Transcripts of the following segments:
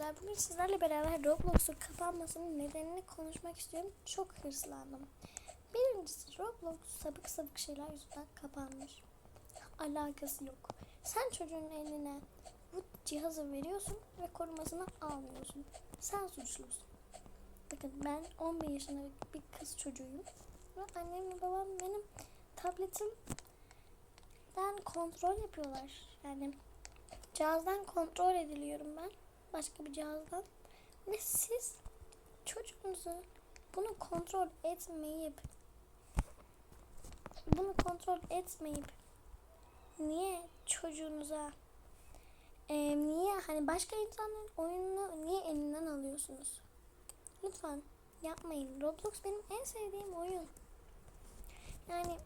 arkadaşlar. Bugün sizlerle beraber Roblox'un kapanmasının nedenini konuşmak istiyorum. Çok hırslandım. Birincisi Roblox sabık sabık şeyler yüzünden kapanmış. Alakası yok. Sen çocuğun eline bu cihazı veriyorsun ve korumasını almıyorsun. Sen suçlusun. Bakın ben 11 yaşında bir kız çocuğuyum. Ve annem ve babam benim tabletimden kontrol yapıyorlar. Yani cihazdan kontrol ediliyorum ben. Başka bir cihazdan. Ve siz çocuğunuzu bunu kontrol etmeyip bunu kontrol etmeyip niye çocuğunuza e, niye hani başka insanların oyununu niye elinden alıyorsunuz? Lütfen yapmayın. Roblox benim en sevdiğim oyun. Yani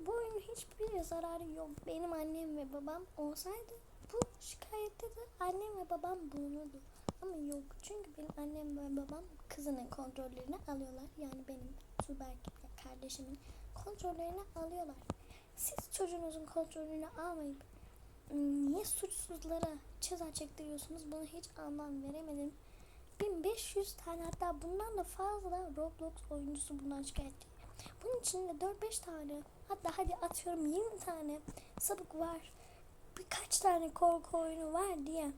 bu oyunun hiçbir zararı yok. Benim annem ve babam olsaydı bu şikayette de annem ve babam bulunurdu. Ama yok. Çünkü benim annem ve babam kızının kontrollerini alıyorlar. Yani benim Tuberk kardeşimin kontrollerini alıyorlar. Siz çocuğunuzun kontrolünü almayıp niye suçsuzlara ceza çektiriyorsunuz? Bunu hiç anlam veremedim. 1500 tane hatta bundan da fazla Roblox oyuncusu bundan şikayetçi. Bunun içinde 4-5 tane hatta hadi atıyorum 20 tane sabık var. Birkaç tane korku oyunu var diye.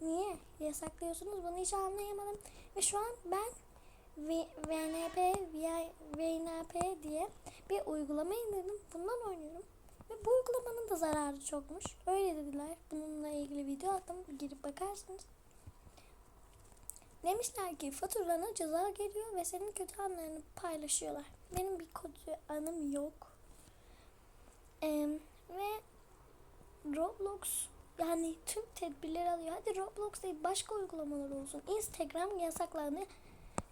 Niye yasaklıyorsunuz bunu hiç anlayamadım. Ve şu an ben VNP, VI VNP diye bir uygulama indirdim. Bundan oynuyorum. Ve bu uygulamanın da zararı çokmuş. Öyle dediler. Bununla ilgili video attım. Girip bakarsınız. Demişler ki faturana ceza geliyor ve senin kötü anlarını paylaşıyorlar. Benim bir kötü anım yok. Ee, ve Roblox yani tüm tedbirleri alıyor. Hadi Roblox değil başka uygulamalar olsun. Instagram yasaklandı.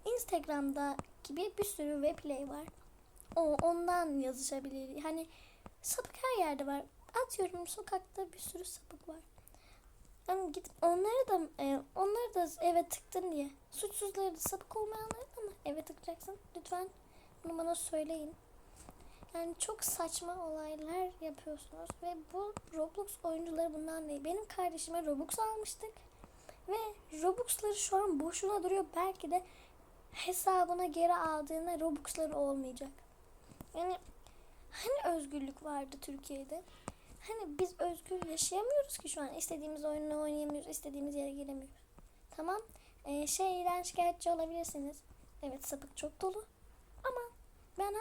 Instagram'da gibi bir sürü webplay var. O ondan yazışabilir. Hani sapık her yerde var. Atıyorum sokakta bir sürü sapık var. Yani git onları da e, onları da eve tıktın diye. Suçsuzları da sapık olmayanları da mı eve tıkacaksın? Lütfen bunu bana söyleyin. Yani çok saçma olaylar yapıyorsunuz ve bu Roblox oyuncuları bundan değil. Benim kardeşime Robux almıştık ve Robux'ları şu an boşuna duruyor. Belki de hesabına geri aldığında Robux'ları olmayacak. Yani hani özgürlük vardı Türkiye'de? Hani biz özgür yaşayamıyoruz ki şu an. İstediğimiz oyunu oynayamıyoruz, istediğimiz yere giremiyoruz. Tamam, ee, şeyden şikayetçi olabilirsiniz. Evet sapık çok dolu. Ama ben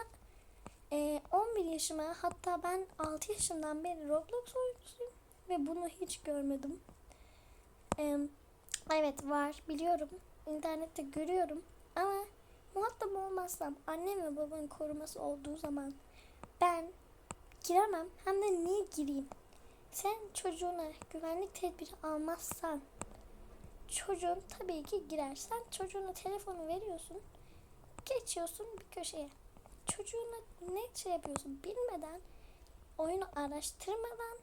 e, 11 yaşıma hatta ben 6 yaşından beri Roblox oyuncusuyum. Ve bunu hiç görmedim. E, evet var biliyorum. İnternette görüyorum. Ama muhatap olmazsam annem ve babanın koruması olduğu zaman ben giremem. Hem de niye gireyim? Sen çocuğuna güvenlik tedbiri almazsan çocuğun tabii ki girer. Sen çocuğuna telefonu veriyorsun. Geçiyorsun bir köşeye. Çocuğuna ne şey yapıyorsun bilmeden oyunu araştırmadan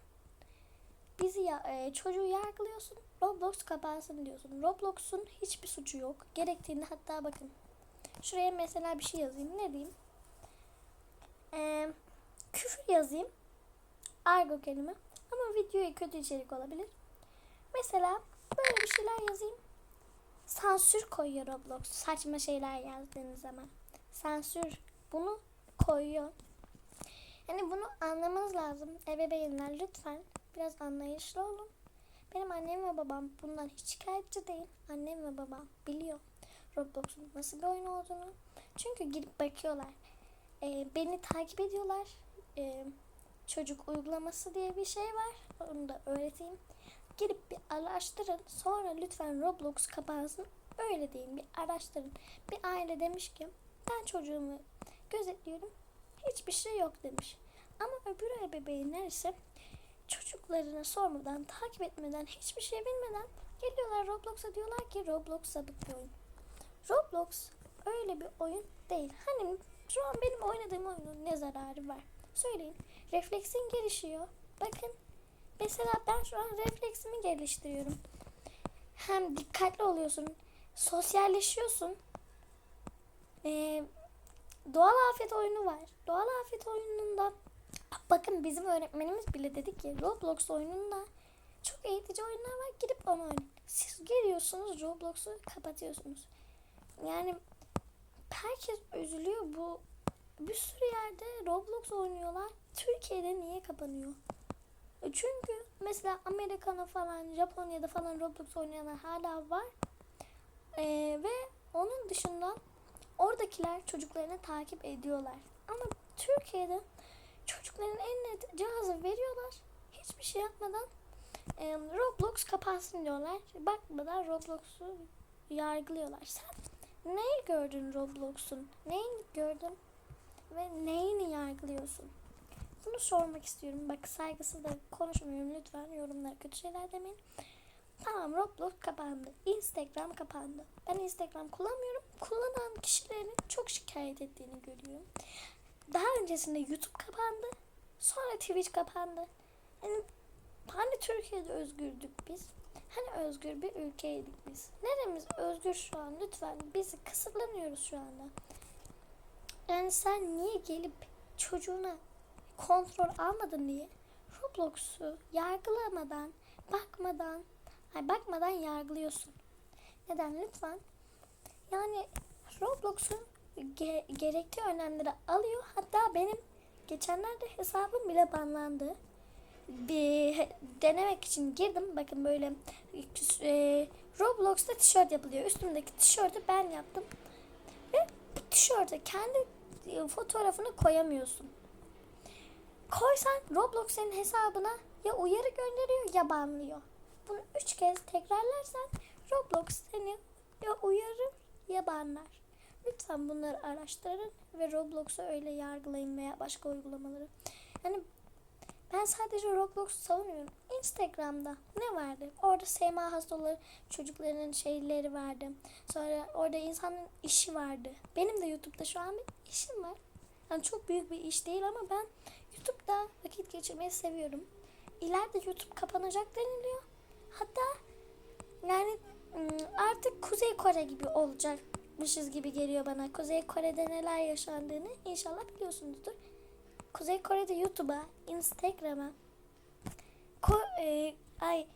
bizi ya, e, çocuğu yargılıyorsun. Roblox kapansın diyorsun. Roblox'un hiçbir suçu yok. Gerektiğinde hatta bakın. Şuraya mesela bir şey yazayım. Ne diyeyim? Eee küfür yazayım. Argo kelime. Ama videoya kötü içerik olabilir. Mesela böyle bir şeyler yazayım. Sansür koyuyor Roblox. Saçma şeyler yazdığınız zaman. Sansür bunu koyuyor. Yani bunu anlamanız lazım. Ebeveynler lütfen biraz anlayışlı olun. Benim annem ve babam bundan hiç şikayetçi değil. Annem ve babam biliyor Roblox'un nasıl bir oyun olduğunu. Çünkü girip bakıyorlar. Ee, beni takip ediyorlar e, çocuk uygulaması diye bir şey var. Onu da öğreteyim. Girip bir araştırın. Sonra lütfen Roblox kapansın. Öyle diyeyim bir araştırın. Bir aile demiş ki ben çocuğumu gözetliyorum. Hiçbir şey yok demiş. Ama öbür ebeveynler ise çocuklarına sormadan, takip etmeden, hiçbir şey bilmeden geliyorlar Roblox'a diyorlar ki Roblox sabık bir oyun. Roblox öyle bir oyun değil. Hani şu an benim oynadığım oyunun ne zararı var? Söyleyin. Refleksin gelişiyor. Bakın. Mesela ben şu an refleksimi geliştiriyorum. Hem dikkatli oluyorsun. Sosyalleşiyorsun. Doğal afet oyunu var. Doğal afet oyununda bakın bizim öğretmenimiz bile dedi ki Roblox oyununda çok eğitici oyunlar var. Gidip onu oynayın. Siz geliyorsunuz. Roblox'u kapatıyorsunuz. Yani herkes üzülüyor bu bir sürü yerde Roblox oynuyorlar. Türkiye'de niye kapanıyor? E Çünkü mesela Amerika'da falan Japonya'da falan Roblox oynayanlar hala var. Ee, ve onun dışında oradakiler çocuklarını takip ediyorlar. Ama Türkiye'de çocukların eline cihazı veriyorlar. Hiçbir şey yapmadan e, Roblox kapansın diyorlar. Bakmadan Roblox'u yargılıyorlar. Sen neyi gördün Roblox'un? Neyini gördün ve neyini yargılıyorsun? Bunu sormak istiyorum. Bak saygısız da konuşmuyorum. Lütfen yorumlara kötü şeyler demeyin. Tamam Roblox kapandı. Instagram kapandı. Ben Instagram kullanmıyorum. Kullanan kişilerin çok şikayet ettiğini görüyorum. Daha öncesinde YouTube kapandı. Sonra Twitch kapandı. Yani hani Türkiye'de özgürdük biz? Hani özgür bir ülkeydik biz? Neremiz özgür şu an? Lütfen bizi kısıtlanıyoruz şu anda. Yani sen niye gelip çocuğuna kontrol almadın diye Roblox'u yargılamadan, bakmadan, ay bakmadan yargılıyorsun. Neden lütfen? Yani Roblox'un ge- gerektiği önlemleri alıyor. Hatta benim geçenlerde hesabım bile banlandı. Bir denemek için girdim. Bakın böyle e, Roblox'ta tişört yapılıyor. Üstümdeki tişörtü ben yaptım. Ve bu tişörte kendi e, fotoğrafını koyamıyorsun. Koysan Roblox senin hesabına ya uyarı gönderiyor ya banlıyor. Bunu üç kez tekrarlarsan Roblox seni ya uyarır ya banlar. Lütfen bunları araştırın ve Roblox'u öyle yargılayın veya başka uygulamaları. Yani ben sadece Roblox'u savunmuyorum. Instagram'da ne vardı? Orada SMA hastaları çocukların şeyleri vardı. Sonra orada insanın işi vardı. Benim de YouTube'da şu an bir işim var. Yani çok büyük bir iş değil ama ben YouTube'da vakit geçirmeyi seviyorum. İleride YouTube kapanacak deniliyor. Hatta yani artık Kuzey Kore gibi olacakmışız gibi geliyor bana. Kuzey Kore'de neler yaşandığını inşallah biliyorsunuzdur. Kuzey Kore'de YouTube'a, Instagram'a, Ko- e, ay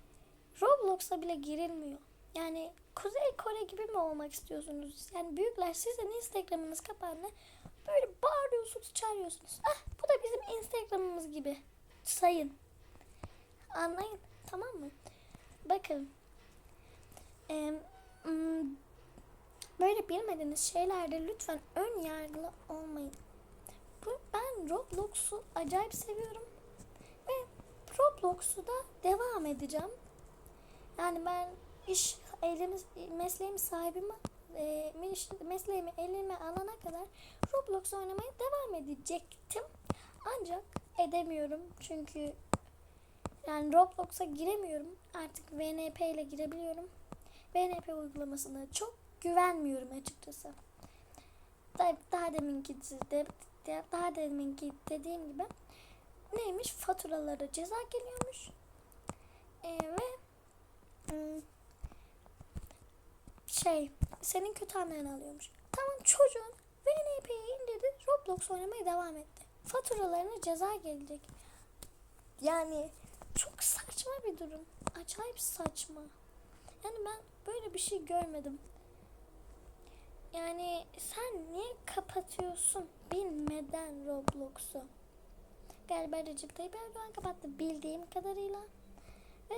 Roblox'a bile girilmiyor. Yani Kuzey Kore gibi mi olmak istiyorsunuz? Yani büyükler sizin Instagram'ınız kapandı. Böyle bağırıyorsunuz, çağırıyorsunuz. Ah bu da bizim Instagram'ımız gibi. Sayın. Anlayın. Tamam mı? Bakın. Mm, böyle bilmediğiniz şeylerde lütfen ön yargılı olmayın. Ben Roblox'u acayip seviyorum. Ve Roblox'u da devam edeceğim. Yani ben iş elimiz mesleğim sahibime e, mes- mesleğimi elime alana kadar Roblox oynamaya devam edecektim. Ancak edemiyorum çünkü yani Roblox'a giremiyorum. Artık VNP ile girebiliyorum. VNP uygulamasına çok güvenmiyorum açıkçası. Daha, deminki de, daha deminki dediğim gibi neymiş faturalara ceza geliyormuş. Ee, ve şey senin kötü anlarını alıyormuş. Tamam çocuğun VNP'yi indirdi Roblox oynamaya devam etti. Faturalarına ceza gelecek. Yani çok saçma bir durum. Acayip saçma. Yani ben böyle bir şey görmedim. Yani sen niye kapatıyorsun bilmeden Roblox'u? Galiba Recep Tayyip Erdoğan kapattı bildiğim kadarıyla. Ve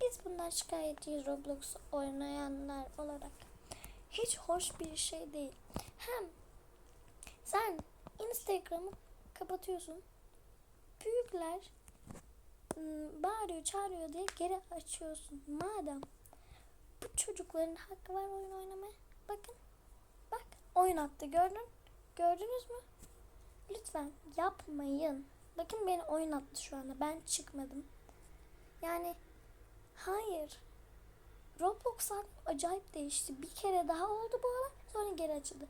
biz bundan şikayetçiyiz Roblox oynayanlar olarak. Hiç hoş bir şey değil. Hem sen Instagram'ı kapatıyorsun. Büyükler ım, bağırıyor çağırıyor diye geri açıyorsun. Madem bu çocukların hakkı var oyun oynamaya. Bakın. Bak oyun attı gördün. Gördünüz mü? Lütfen yapmayın. Bakın beni oyun attı şu anda. Ben çıkmadım. Yani hayır. Roblox acayip değişti. Bir kere daha oldu bu olay. Sonra geri açıldı.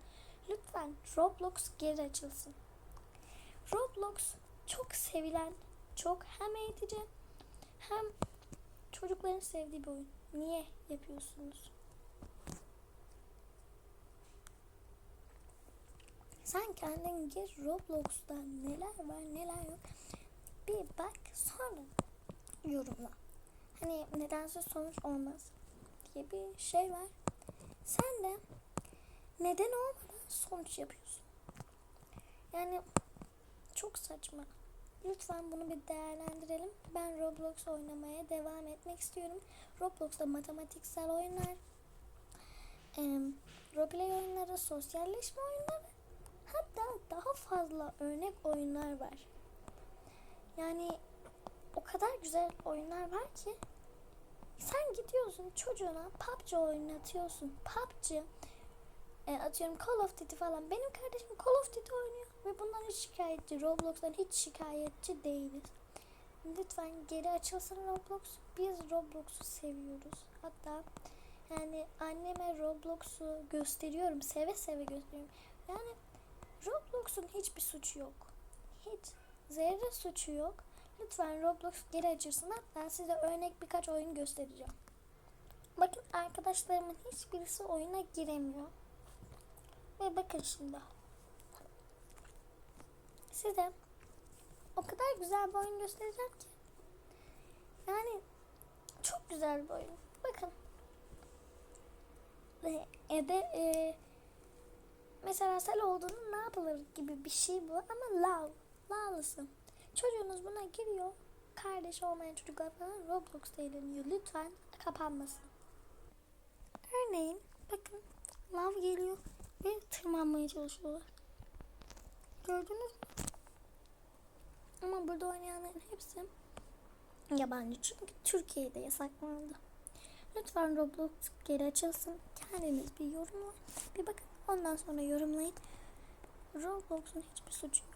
Lütfen Roblox geri açılsın. Roblox çok sevilen, çok hem eğitici hem çocukların sevdiği bir oyun. Niye yapıyorsunuz? Sen kendin gir Roblox'ta neler var neler yok. Bir bak sonra yorumla. Hani nedense sonuç olmaz. diye bir şey var. Sen de neden olmadan sonuç yapıyorsun. Yani çok saçma. Lütfen bunu bir değerlendirelim. Ben Roblox oynamaya devam etmek istiyorum. Roblox'ta matematiksel oyunlar, em, roleplay oyunları, sosyalleşme oyunları, hatta daha fazla örnek oyunlar var. Yani o kadar güzel oyunlar var ki sen gidiyorsun çocuğuna PUBG oynatıyorsun. PUBG e, atıyorum Call of Duty falan. Benim kardeşim Call of Duty oynuyor ve bundan hiç şikayetçi. Roblox'tan hiç şikayetçi değiliz. Lütfen geri açılsın Roblox. Biz Roblox'u seviyoruz. Hatta yani anneme Roblox'u gösteriyorum. Seve seve gösteriyorum. Yani Roblox'un hiçbir suçu yok. Hiç zerre suçu yok. Lütfen Roblox geri açılsın. Hatta size örnek birkaç oyun göstereceğim. Bakın arkadaşlarımın hiçbirisi oyuna giremiyor. Ve bakın şimdi. Size o kadar güzel bir oyun göstereceğim ki. Yani çok güzel bir oyun. Bakın. E, de e, mesela sel olduğunu ne yapılır gibi bir şey bu ama lav. Lavlısın. Çocuğunuz buna giriyor. Kardeş olmayan çocuklar falan Roblox'ta eğleniyor. Lütfen kapanmasın. Örneğin bakın lav geliyor ve tırmanmaya çalışıyorlar. Gördünüz mü? Ama burada oynayanların hepsi yabancı. Çünkü Türkiye'de yasaklandı. Lütfen Roblox geri açılsın. Kendiniz bir yorumlayın. Bir bakın ondan sonra yorumlayın. Roblox'un hiçbir suçu